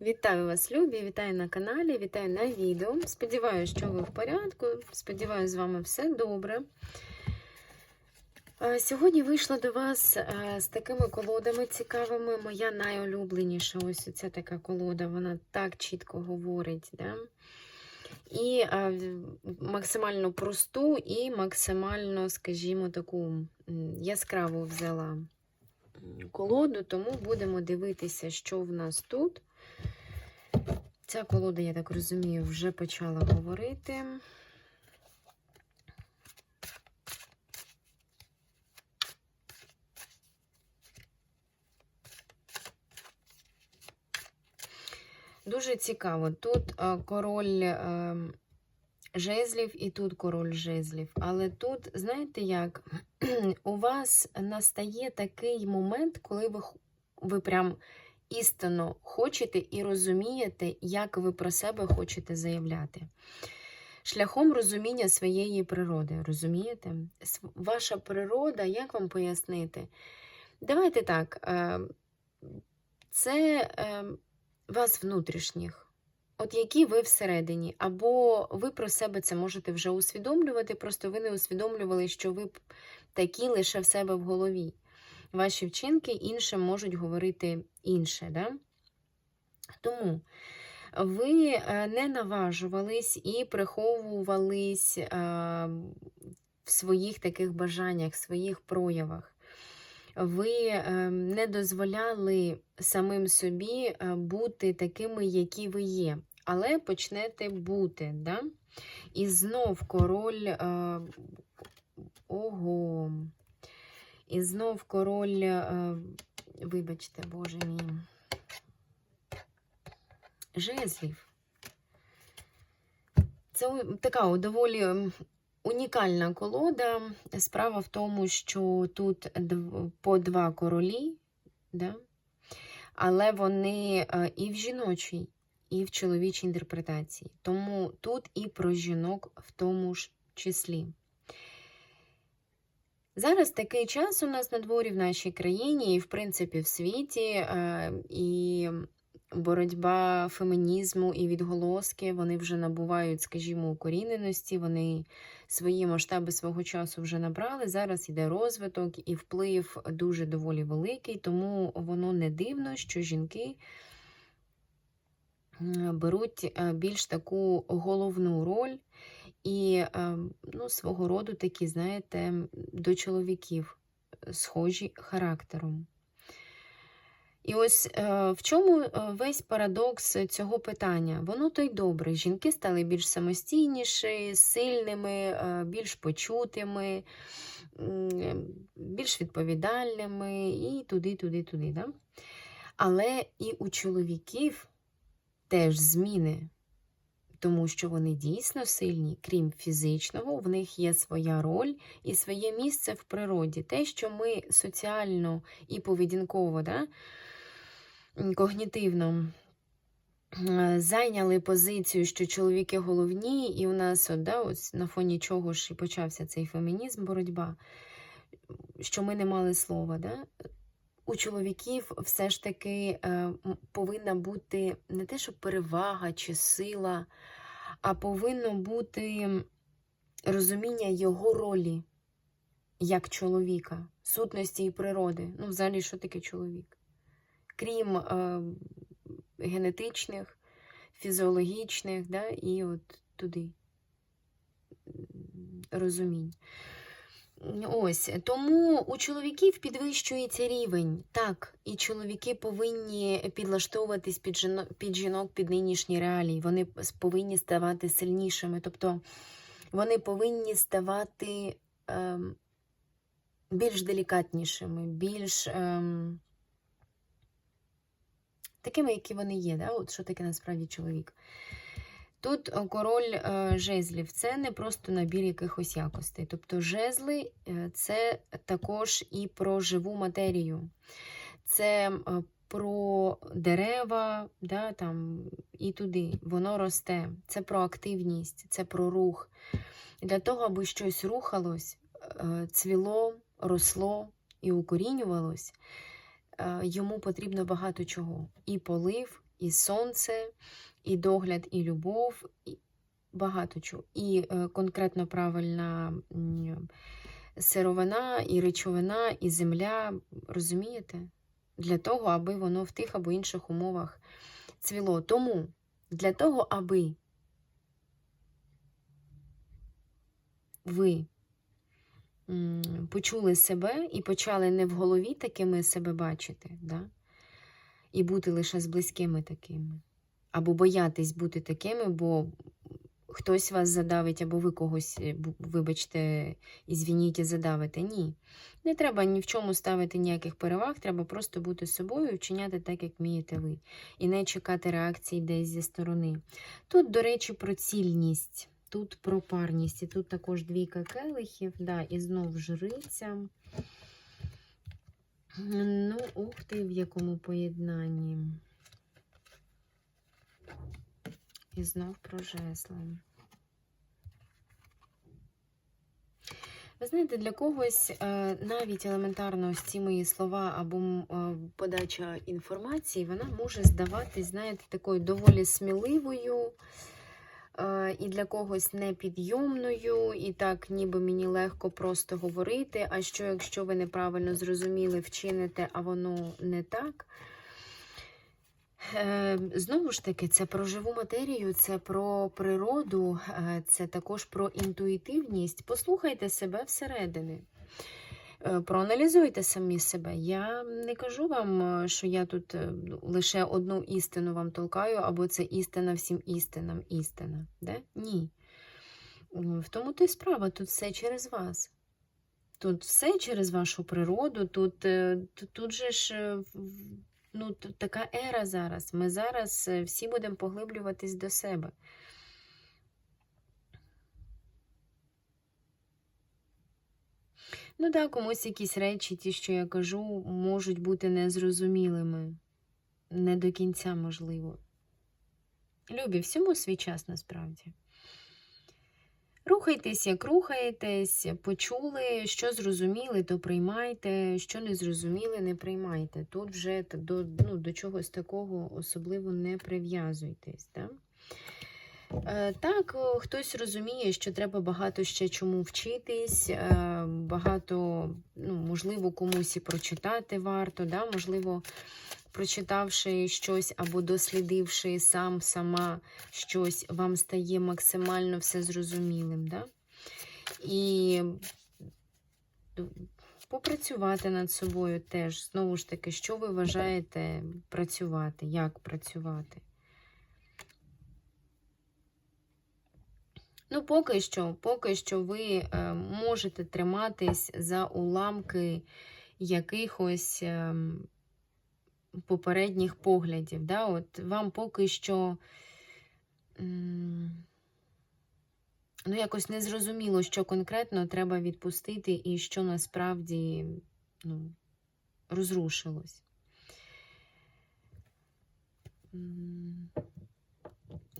Вітаю вас, любі! Вітаю на каналі, вітаю на відео. Сподіваюся, що ви в порядку. Сподіваюся, з вами все добре. Сьогодні вийшла до вас з такими колодами цікавими. Моя найулюбленіша ось ця така колода, вона так чітко говорить. Да? І максимально просту, і максимально, скажімо, таку яскраву взяла колоду, тому будемо дивитися, що в нас тут. Ця колода, я так розумію, вже почала говорити. Дуже цікаво. Тут е, король е, жезлів і тут король жезлів. Але тут, знаєте як, у вас настає такий момент, коли ви, ви прям істинно хочете і розумієте, як ви про себе хочете заявляти. Шляхом розуміння своєї природи, розумієте? Ваша природа, як вам пояснити? Давайте так, е, це е, вас внутрішніх, от які ви всередині, або ви про себе це можете вже усвідомлювати, просто ви не усвідомлювали, що ви такі лише в себе в голові. Ваші вчинки іншим можуть говорити інше. Да? Тому ви е, не наважувались і приховувались е, в своїх таких бажаннях, в своїх проявах. Ви е, не дозволяли самим собі е, бути такими, які ви є, але почнете бути. Да? І знов король. е, Ого. І знов король, е, вибачте, боже мій, жезлів. Це така доволі унікальна колода. Справа в тому, що тут по два королі, да? але вони е, і в жіночій, і в чоловічій інтерпретації. Тому тут і про жінок в тому ж числі. Зараз такий час у нас на дворі в нашій країні, і в принципі в світі, е, і боротьба фемінізму і відголоски вони вже набувають, скажімо, укоріненості, вони свої масштаби свого часу вже набрали. Зараз іде розвиток і вплив дуже доволі великий, тому воно не дивно, що жінки беруть е, більш таку головну роль і е, ну, свого роду такі, знаєте, до чоловіків е, схожі характером. І ось е, в чому е, весь парадокс цього питання? Воно то й добре. Жінки стали більш самостійніші, сильними, більш почутими, більш відповідальними і туди, туди, туди. Да? Але і у чоловіків теж зміни тому що вони дійсно сильні, крім фізичного, в них є своя роль і своє місце в природі. Те, що ми соціально і поведінково, да, когнітивно зайняли позицію, що чоловіки головні, і у нас от, да, ось на фоні чого ж і почався цей фемінізм, боротьба, що ми не мали слова. Да? У чоловіків все ж таки е, повинна бути не те, що перевага чи сила, а повинно бути розуміння його ролі як чоловіка, сутності і природи. Ну, взагалі, що таке чоловік? Крім е, генетичних, фізіологічних, да, і от туди розумінь. Ось тому у чоловіків підвищується рівень. Так, і чоловіки повинні підлаштовуватись під жінок, під жінок під нинішні реалії. Вони повинні ставати сильнішими. Тобто вони повинні ставати ем, більш делікатнішими, більш ем, такими, які вони є. Да? От що таке насправді чоловік. Тут король е, жезлів це не просто набір якихось якостей. Тобто жезли е, це також і про живу матерію, це е, про дерева, да, там, і туди. Воно росте. Це про активність, це про рух. Для того, аби щось рухалось, цвіло, росло і укорінювалось, йому потрібно багато чого: і полив, і сонце, і догляд, і любов, і багато чого. І е, конкретно правильна сировина, і речовина, і земля. Розумієте? Для того, аби воно в тих або інших умовах цвіло. Тому для того, аби ви почули себе і почали не в голові такими себе бачити, да? І бути лише з близькими такими. Або боятись бути такими, бо хтось вас задавить, або ви когось, е, вибачте, ізвініть, задавите. Ні. Не треба ні в чому ставити ніяких переваг, треба просто бути собою і вчиняти так, як вмієте ви, і не чекати реакції десь зі сторони. Тут, до речі, про цільність, тут про парність, і тут також двійка келихів, да, і знов жриця. Ну, ух ти, в якому поєднанні. І знов про жезли. Ви знаєте, для когось е, навіть елементарно ось ці мої слова або е, подача інформації, вона може здаватись, знаєте, такою доволі сміливою, і для когось непідйомною, і так ніби мені легко просто говорити. А що, якщо ви неправильно зрозуміли, вчините, а воно не так? Е, Знову ж таки, це про живу матерію, це про природу, е, це також про інтуїтивність. Послухайте себе всередини. Е, Проаналізуйте самі себе. Я не кажу вам, е, що я тут е, ну, лише одну істину вам толкаю, або це істина всім істинам істина. Де? Ні. В тому то й справа, тут все через вас. Тут все через вашу природу, тут, тут, же ж ну, така ера зараз. Ми зараз всі будемо поглиблюватись до себе. Ну так, комусь якісь речі, ті, що я кажу, можуть бути незрозумілими. Не до кінця можливо. Любі, всьому свій час насправді. Рухайтесь, як рухаєтесь, почули, що зрозуміли, то приймайте, що не зрозуміли, не приймайте. Тут вже до, ну, до чогось такого особливо не прив'язуйтесь. Да? Е, Так, хтось розуміє, що треба багато ще чому вчитись, е, багато, ну, можливо, комусь і прочитати варто, да? можливо, прочитавши щось або дослідивши сам, сама щось, вам стає максимально все зрозумілим. Да? І попрацювати над собою теж, знову ж таки, що ви вважаєте працювати, як працювати. Ну, поки що, поки що ви е, можете триматись за уламки якихось е, попередніх поглядів. Да? От вам поки що ну, якось не зрозуміло, що конкретно треба відпустити і що насправді ну, розрушилось.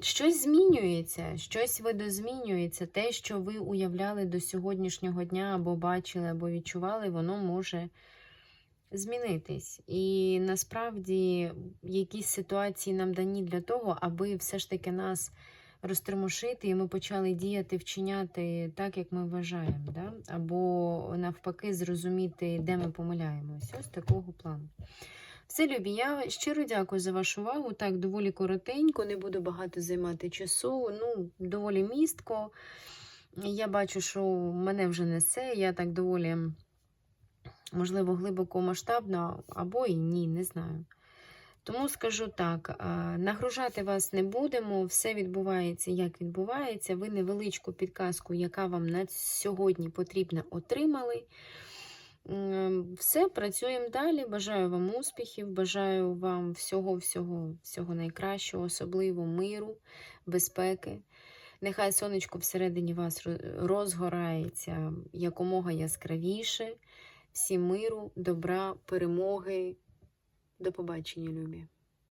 Щось змінюється, щось видозмінюється. Те, що ви уявляли до сьогоднішнього дня, або бачили, або відчували, воно може змінитись. І насправді якісь ситуації нам дані для того, аби все ж таки нас розтормошити, і ми почали діяти, вчиняти так, як ми вважаємо. Да? Або навпаки, зрозуміти, де ми помиляємось. Ось такого плану. Все, любі, я щиро дякую за вашу увагу. Так, доволі коротенько, не буду багато займати часу. Ну, доволі містко. Я бачу, що мене вже несе. Я так доволі, можливо, глибоко масштабно, або і ні, не знаю. Тому скажу так: нагружати вас не будемо, все відбувається, як відбувається. Ви невеличку підказку, яка вам на сьогодні потрібна, отримали. Все, працюємо далі. Бажаю вам успіхів, бажаю вам всього-всього, всього найкращого, особливо миру, безпеки. Нехай сонечко всередині вас розгорається якомога яскравіше. Всім миру, добра, перемоги. До побачення, любі.